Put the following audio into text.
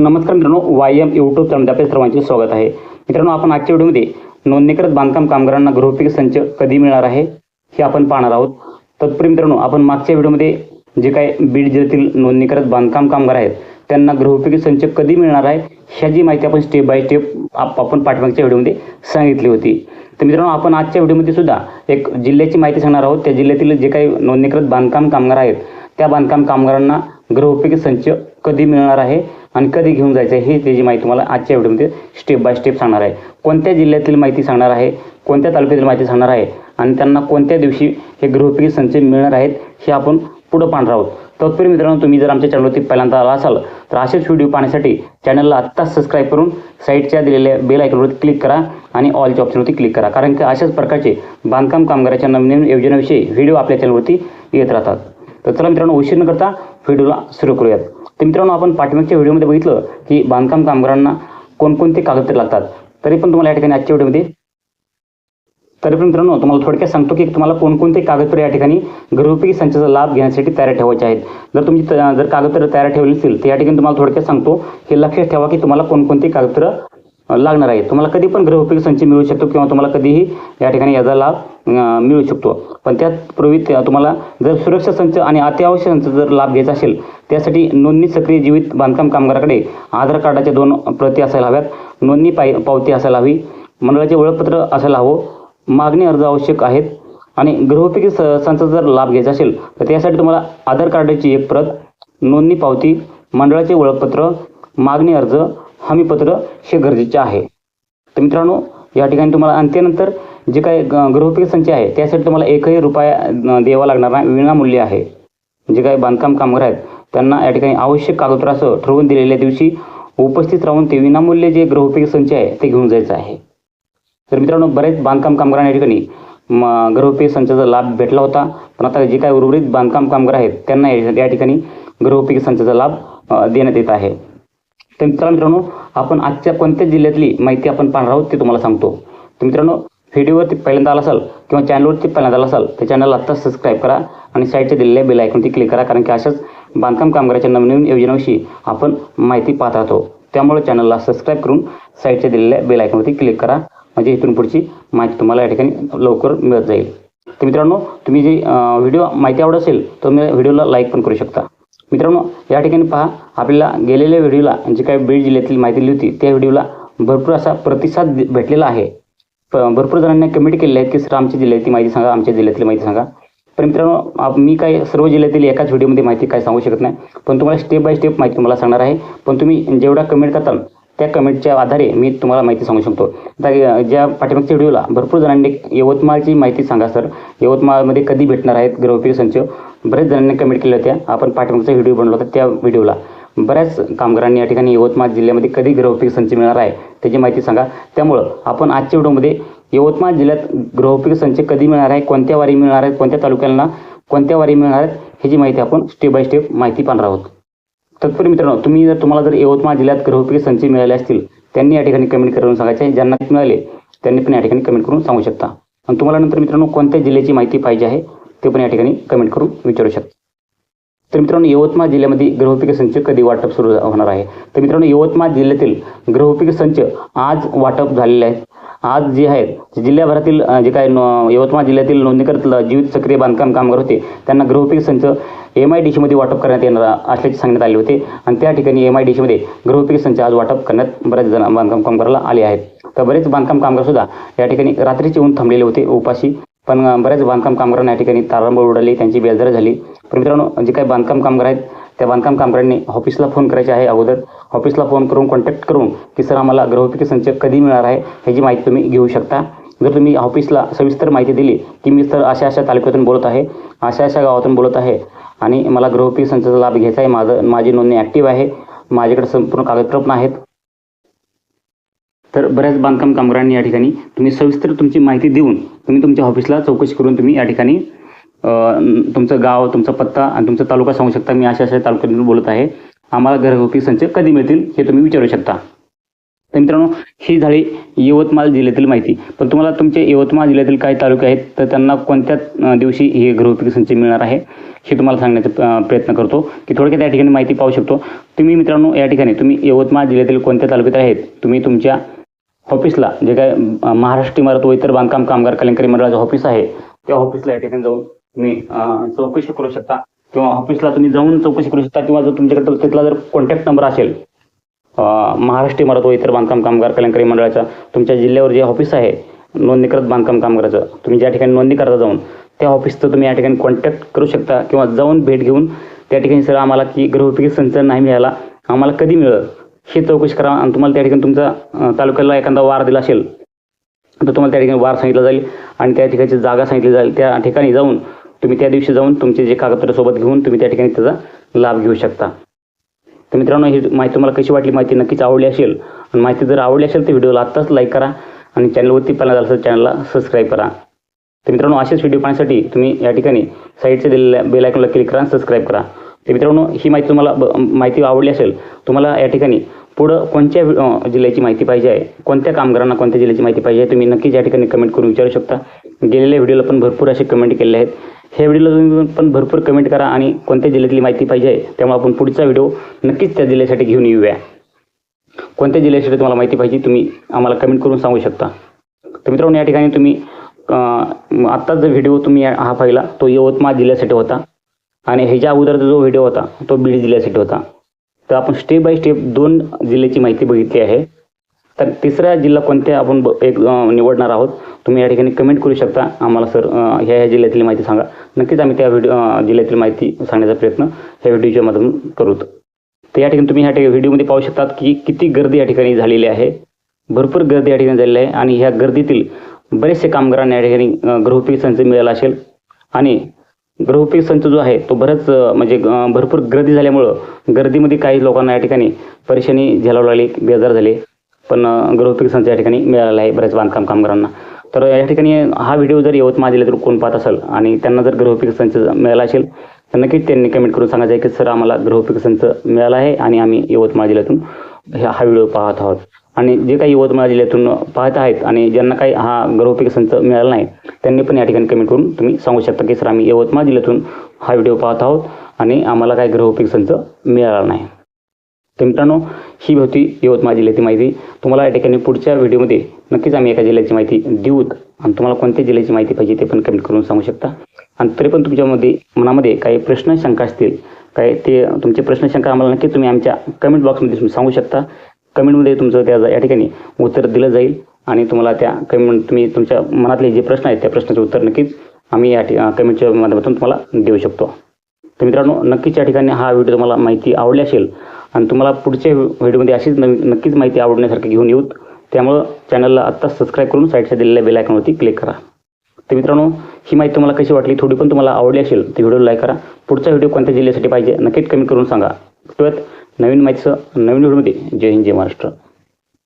नमस्कार मित्रांनो Y M YouTube चॅनलमध्ये आपल्या सर्वांचे स्वागत आहे. मित्रांनो आपण आजच्या व्हिडिओमध्ये नोंदणीकृत बांधकाम कामगारांना गृहपीक संच कधी मिळणार आहे हे आपण पाहणार आहोत. तत्पूर्वी मित्रांनो आपण मागच्या व्हिडिओमध्ये जे काय बीड जिल्ह्यातील नोंदणीकृत बांधकाम कामगार आहेत त्यांना गृहपीक संच कधी मिळणार आहे ह्याची माहिती आपण स्टेप बाय स्टेप आप आपण पाठवण्याच्या व्हिडिओमध्ये सांगितली होती. तर मित्रांनो आपण आजच्या व्हिडिओमध्ये सुद्धा एक जिल्ह्याची माहिती सांगणार आहोत. त्या जिल्ह्यातील जे काही नोंदणीकृत बांधकाम कामगार आहेत त्या बांधकाम कामगारांना गृहपीक संच कधी मिळणार आहे आणि कधी घेऊन जायचं आहे हे त्याची माहिती तुम्हाला आजच्या व्हिडिओमध्ये स्टेप बाय स्टेप सांगणार आहे. कोणत्या जिल्ह्यातील माहिती सांगणार आहे? कोणत्या तालुक्यातील माहिती सांगणार आहे? आणि त्यांना कोणत्या दिवशी हे गृहोपयोगी संचय मिळणार आहेत हे आपण पुढं पाहणार आहोत. तत्पूर्वी मित्रांनो तुम्ही जर आमच्या चॅनलवरती पहिल्यांदा आला असाल तर असेच व्हिडिओ पाहण्यासाठी चॅनलला आत्ताच सबस्क्राईब करून साईडच्या दिलेल्या बेल आयकॉनवरती क्लिक करा आणि ऑलच्या ऑप्शनवरती क्लिक करा. कारण की अशाच प्रकारचे बांधकाम कामगाराच्या नवीन योजनेविषयी व्हिडिओ आपल्या चॅनलवरती येत राहतात. तर चला मित्रांनो उशीर न करता व्हिडिओला सुरू करूयात. तर मित्रांनो आपण पाठीमागच्या व्हिडिओमध्ये बघितलं की बांधकाम कामगारांना कोणकोणते कागदपत्रे लागतात. तरी पण तुम्हाला या ठिकाणी आजच्या व्हिडिओमध्ये तरी पण मित्रांनो तुम्हाला थोडक्यात सांगतो की तुम्हाला कोणकोणते कागदपत्रे या ठिकाणी गृहोपयोगी संचाचा लाभ घेण्यासाठी तयार ठेवायचे आहेत. जर तुमची त- जर कागदपत्र तयार ठेवली असतील तर या ठिकाणी तुम्हाला थोडक्यात सांगतो हे लक्षात ठेवा की तुम्हाला कोणकोणते कागदपत्र लागणार आहे. तुम्हाला कधी पण गृहोपयोगी संच मिळू शकतो किंवा तुम्हाला कधीही या ठिकाणी याचा लाभ मिळू शकतो. पण त्यापूर्वी तुम्हाला जर सुरक्षा संच आणि अत्यावश्यक संच जर लाभ घ्यायचा असेल त्यासाठी नोंदणी सक्रिय जीवित बांधकाम कामगाराकडे आधार कार्डाच्या दोन प्रती असायला हव्यात. नोंदणी पाय पावती असायला हवी. मंडळाचे ओळखपत्र असायला हवं. मागणी अर्ज आवश्यक आहेत. आणि गृहोपयोगी स संचा जर लाभ घ्यायचा असेल तर त्यासाठी तुम्हाला आधार कार्डाची एक प्रत नोंदणी पावती मंडळाचे ओळखपत्र मागणी अर्ज हमीपत्र हे गरजेचे आहे. तर मित्रांनो या ठिकाणी तुम्हाला आणि त्यानंतर जे काही ग- संच आहे त्यासाठी तुम्हाला एकही रुपया द्यावा लागणार नाही. विनामूल्य आहे. जे काही बांधकाम कामगार आहेत त्यांना या ठिकाणी आवश्यक कागदपत्रासह ठरवून दिलेल्या दिवशी उपस्थित राहून ते विनामूल्य जे गृहपीक संच आहे ते घेऊन जायचं आहे. तर मित्रांनो बरेच बांधकाम कामगारांना या ठिकाणी म, गृहोपयोगी संचाचा लाभ भेटला होता. पण आता जे काही उर्वरित बांधकाम कामगार आहेत त्यांना या ठिकाणी गृहपीक संचाचा लाभ देण्यात येत आहे. तर मित्रांनो मित्रांनो आपण आजच्या कोणत्या जिल्ह्यातली माहिती आपण पाहणार आहोत ते तुम्हाला सांगतो. तर मित्रांनो व्हिडिओवरती पहिल्यांदा आला असाल किंवा चॅनलवरती पहिल्यांदा आला असाल तर चॅनल आत्ताच सबस्क्राईब करा आणि साईडच्या दिलेल्या बेल आयकॉनती क्लिक करा कारण की अशाच बांधकाम कामगाराच्या नवनवीन योजनाविषयी आपण माहिती पाहत राहतो. त्यामुळे चॅनलला सबस्क्राईब करून साईडच्या दिलेल्या बेल आयकॉनवरती क्लिक करा. म्हणजे इथून पुढची माहिती तुम्हाला या ठिकाणी लवकर मिळत जाईल. तर मित्रांनो तुम्ही जी व्हिडिओ माहिती आवडत असेल तर तुम्ही व्हिडिओला लाईक पण करू शकता. मित्रांनो या ठिकाणी पहा आपल्याला गेलेल्या व्हिडिओला जे काही बीड जिल्ह्यातील माहिती दिली होती त्या व्हिडिओला भरपूर असा प्रतिसाद भेटलेला आहे. भरपूर जणांनी कमेंट केलेले आहेत की सर आमच्या जिल्ह्यातील माहिती सांगा आमच्या जिल्ह्यातली माहिती सांगा. पण मित्रांनो मी काय सर्व जिल्ह्यातील एकाच व्हिडिओमध्ये माहिती काय सांगू शकत नाही पण तुम्हाला स्टेप बाय स्टेप माहिती तुम्हाला सांगणार आहे. पण तुम्ही जेवढा कमेंट करताल त्या कमेंटच्या आधारे मी तुम्हाला माहिती सांगू शकतो. आता ज्या पाठीमागच्या व्हिडिओला भरपूर जणांनी यवतमाळची माहिती सांगा सर. यवतमाळमध्ये कधी भेटणार आहेत गृहपीय संच? बरेच जणांनी कमेंट केल्या होत्या. आपण पाठिंबाचा व्हिडिओ बनवला होता त्या व्हिडिओला बऱ्याच कामगारांनी या ठिकाणी यवतमाळ जिल्ह्यामध्ये कधी गृहोपयोगी संच मिळणार आहे त्याची माहिती सांगा. त्यामुळं आपण आजच्या व्हिडिओमध्ये यवतमाळ जिल्ह्यात गृहोपयोगी संच कधी मिळणार आहे कोणत्या वारी मिळणार आहेत कोणत्या तालुक्यांना कोणत्या वारी मिळणार आहेत ह्याची माहिती आपण स्टेप बाय स्टेप माहिती पाहणार आहोत. तत्पूर्वी मित्रांनो तुम्ही जर तुम्हाला जर यवतमाळ जिल्ह्यात गृहोपयोगी संच मिळाले असतील त्यांनी या ठिकाणी कमेंट करून सांगायचे. ज्यांना मिळाले त्यांनी पण या ठिकाणी कमेंट करून सांगू शकता. आणि तुम्हाला नंतर मित्रांनो कोणत्या जिल्ह्याची माहिती पाहिजे आहे ते पण या ठिकाणी कमेंट करून विचारू शकता. तर मित्रांनो यवतमाळ जिल्ह्यामध्ये गृहपीक संच कधी वाटप सुरू होणार आहे? तर मित्रांनो यवतमाळ जिल्ह्यातील गृहोपयोगी संच आज वाटप झालेले आहेत. आज जे आहेत जिल्ह्याभरातील जे काय यवतमाळ जिल्ह्यातील नोंदणीकृत जीवित सक्रिय बांधकाम कामगार होते त्यांना गृहपीक संच एम आय डी सीमध्ये वाटप करण्यात येणार असल्याचे सांगण्यात आले होते. आणि त्या ठिकाणी एम आय डी सीमध्ये गृहपीक संच आज वाटप करण्यात बऱ्याच जण बांधकाम कामगाराला आले आहेत. तर बरेच बांधकाम कामगार सुद्धा या ठिकाणी रात्रीचे येऊन थांबलेले होते. उपाशी पण बऱ्याच बांधकाम कामगारांना या ठिकाणी तारांबळ उडाली त्यांची बेजार झाली. पण मित्रांनो जे काही बांधकाम कामगार आहेत त्या बांधकाम कामगारांनी ऑफिसला फोन करायचे आहे अगोदर. ऑफिसला फोन करून कॉन्टॅक्ट करून की सर आम्हाला गृहपिके संच कधी मिळणार आहे? ह्याची माहिती तुम्ही घेऊ शकता. जर तुम्ही ऑफिसला सविस्तर माहिती दिली की मी सर अशा अशा तालुक्यातून बोलत आहे अशा अशा गावातून बोलत आहे आणि मला गृहोपयोगी संचाचा लाभ घ्यायचा आहे माझं माझी नोंदणी ॲक्टिव्ह आहे माझ्याकडे संपूर्ण कागदपत्र पण आहेत. तर बऱ्याच बांधकाम कामगारांनी या ठिकाणी तुम्ही सविस्तर तुमची माहिती देऊन तुम्ही तुमच्या ऑफिसला चौकशी करून तुम्ही या ठिकाणी तुमचं गाव तुमचा पत्ता आणि तुमचा तालुका सांगू शकता. मी अशा अशा तालुक्यातून बोलत आहे. आम्हाला घरगुती संच कधी मिळतील हे तुम्ही विचारू शकता. तर मित्रांनो ही झाली यवतमाळ जिल्ह्यातील माहिती. पण तुम्हाला तुमचे यवतमाळ जिल्ह्यातील काही तालुके आहेत तर त्यांना कोणत्या दिवशी हे गृहपीक संच मिळणार आहे हे तुम्हाला सांगण्याचा प्रयत्न करतो. की थोडक्यात या ठिकाणी माहिती पाहू शकतो. तुम्ही मित्रांनो या ठिकाणी तुम्ही यवतमाळ जिल्ह्यातील कोणत्या तालुक्यात आहेत तुम्ही तुमच्या ऑफिसला जे काय महाराष्ट्र इमारत व इतर बांधकाम कामगार कल्याणकारी मंडळाचं ऑफिस आहे त्या ऑफिसला या ठिकाणी जाऊन तुम्ही चौकशी करू शकता. किंवा ऑफिसला तुम्ही जाऊन चौकशी करू शकता किंवा जर तुमच्याकडे तिथला जर कॉन्टॅक्ट नंबर असेल महाराष्ट्र इमारत व इतर बांधकाम कामगार कल्याणकारी मंडळाच्या तुमच्या जिल्ह्यावर जे ऑफिस आहे नोंदणीकृत बांधकाम कामगाराचं तुम्ही ज्या ठिकाणी नोंदणी करता जाऊन त्या ऑफिसचं तुम्ही या ठिकाणी कॉन्टॅक्ट करू शकता किंवा जाऊन भेट घेऊन त्या ठिकाणी सर आम्हाला की गृहपैकी संच नाही मिळाला आम्हाला कधी मिळेल? ही चौकशी करा आणि तुम्हाला त्या ठिकाणी तुमचा तालुक्याला एखादा वार दिला असेल तर तुम्हाला त्या ठिकाणी वार सांगितला जाईल आणि त्या ठिकाणची जागा सांगितली जाईल. त्या ठिकाणी जाऊन तुम्ही त्या दिवशी जाऊन तुमचे जे कागदपत्र सोबत घेऊन तुम्ही त्या ठिकाणी त्याचा लाभ घेऊ शकता. तर मित्रांनो ही माहिती तुम्हाला कशी वाटली माहिती नक्कीच आवडली असेल. आणि माहिती जर आवडली असेल तर व्हिडिओला आत्ताच लाईक करा आणि चॅनलवरती पहिला झालं असेल चॅनलला सबस्क्राईब करा. तर मित्रांनो असेच व्हिडिओ पाहण्यासाठी तुम्ही या ठिकाणी साईडच्या दिलेल्या बेल क्लिक करा सबस्क्राईब करा. तर मित्रांनो ही माहिती तुम्हाला ब- माहिती आवडली असेल तुम्हाला या ठिकाणी पुढं कोणत्या जिल्ह्याची माहिती पाहिजे आहे कोणत्या कामगारांना कोणत्या जिल्ह्याची माहिती पाहिजे आहे तुम्ही नक्कीच या ठिकाणी कमेंट करून विचारू शकता. गेलेल्या व्हिडिओला पण भरपूर असे कमेंट केलेले आहेत. ह्या व्हिडिओला तुम्ही पण भरपूर कमेंट करा आणि कोणत्या जिल्ह्यातली माहिती पाहिजे आहे त्यामुळे आपण पुढचा व्हिडिओ नक्कीच त्या जिल्ह्यासाठी घेऊन येऊया. कोणत्या जिल्ह्यासाठी तुम्हाला माहिती पाहिजे तुम्ही आम्हाला कमेंट करून सांगू शकता. तर मित्रांनो या ठिकाणी तुम्ही आत्ताच जो व्हिडिओ तुम्ही हा पाहिला तो यवतमाळ जिल्ह्यासाठी होता. आणि ह्याच्या अगोदरचा जो व्हिडिओ होता तो बीड जिल्ह्यासाठी होता. तर आपण स्टेप बाय स्टेप दोन जिल्ह्याची माहिती बघितली आहे. तर तिसरा जिल्हा कोणत्या आपण ब- एक निवडणार आहोत तुम्ही या ठिकाणी कमेंट करू शकता. आम्हाला सर ह्या ह्या जिल्ह्यातील माहिती सांगा. नक्कीच आम्ही त्या व्हिडिओ जिल्ह्यातील माहिती सांगण्याचा प्रयत्न ह्या व्हिडिओच्या माध्यमातून करू तर या ठिकाणी तुम्ही ह्या ठिकाणी व्हिडिओमध्ये पाहू शकतात की किती गर्दी या ठिकाणी झालेली आहे. भरपूर गर्दी या ठिकाणी झालेली आहे. आणि ह्या गर्दीतील बरेचसे कामगारांना या ठिकाणी गृहपी संच मिळाला असेल. आणि गृहपीक संच जो आहे तो बरंच म्हणजे भरपूर गर्दी झाल्यामुळं गर्दीमध्ये काही लोकांना या ठिकाणी परेशानी झेलावं लागली बेजार झाले. पण अं, संच या ठिकाणी मिळालेला आहे बऱ्याच बांधकाम कामगारांना. तर या ठिकाणी हा व्हिडिओ जर यवतमाळ जिल्ह्यातून कोण पाहत असेल आणि त्यांना जर गृहपीक संच मिळाला असेल तर नक्कीच त्यांनी कमेंट करून सांगायचं आहे की सर आम्हाला गृहपीक संच मिळाला आहे आणि आम्ही यवतमाळ जिल्ह्यातून हा व्हिडिओ पाहत आहोत. आणि जे काही यवतमाळ जिल्ह्यातून पाहत आहेत आणि ज्यांना काही हा गृहपीक संच मिळाला नाही त्यांनी पण या ठिकाणी कमेंट करून तुम्ही सांगू शकता की सर आम्ही यवतमाळ जिल्ह्यातून हा व्हिडिओ पाहत आहोत आणि आम्हाला काही गृहपीक संच मिळाला नाही. तर मित्रांनो ही होती यवतमाळ जिल्ह्याची माहिती. तुम्हाला या ठिकाणी पुढच्या व्हिडिओमध्ये नक्कीच आम्ही एका जिल्ह्याची माहिती देऊत आणि तुम्हाला कोणत्या जिल्ह्याची माहिती पाहिजे ते पण कमेंट करून सांगू शकता. आणि तरी पण तुमच्यामध्ये मनामध्ये काही प्रश्न शंका असतील काय ते तुमचे प्रश्न शंका आम्हाला नक्की तुम्ही आमच्या कमेंट बॉक्समध्ये सांगू शकता. कमेंटमध्ये तुमचं त्या या ठिकाणी उत्तर दिलं जाईल आणि तुम्हाला त्या कमेंट तुम्ही तुमच्या मनातले जे प्रश्न आहेत त्या प्रश्नाचे उत्तर नक्कीच आम्ही या ठिका कमेंटच्या माध्यमातून तुम्हाला देऊ शकतो. तर मित्रांनो नक्कीच या ठिकाणी हा व्हिडिओ तुम्हाला माहिती आवडली असेल आणि तुम्हाला पुढच्या व्हिडिओमध्ये अशीच नवीन नक्कीच माहिती आवडण्यासारखी घेऊन येऊत त्यामुळं चॅनलला आत्ता सबस्क्राईब करून साईडच्या दिलेल्या बेल आयकॉनवरती क्लिक करा. तर मित्रांनो ही माहिती तुम्हाला कशी वाटली थोडी पण तुम्हाला आवडली असेल तर व्हिडिओ लाईक करा. पुढचा व्हिडिओ कोणत्या जिल्ह्यासाठी पाहिजे नक्कीच कमेंट करून सांगा. ट्वेल्थ नवीन माहितीचं नवीन व्हिडिओमध्ये जय हिंद जय महाराष्ट्र.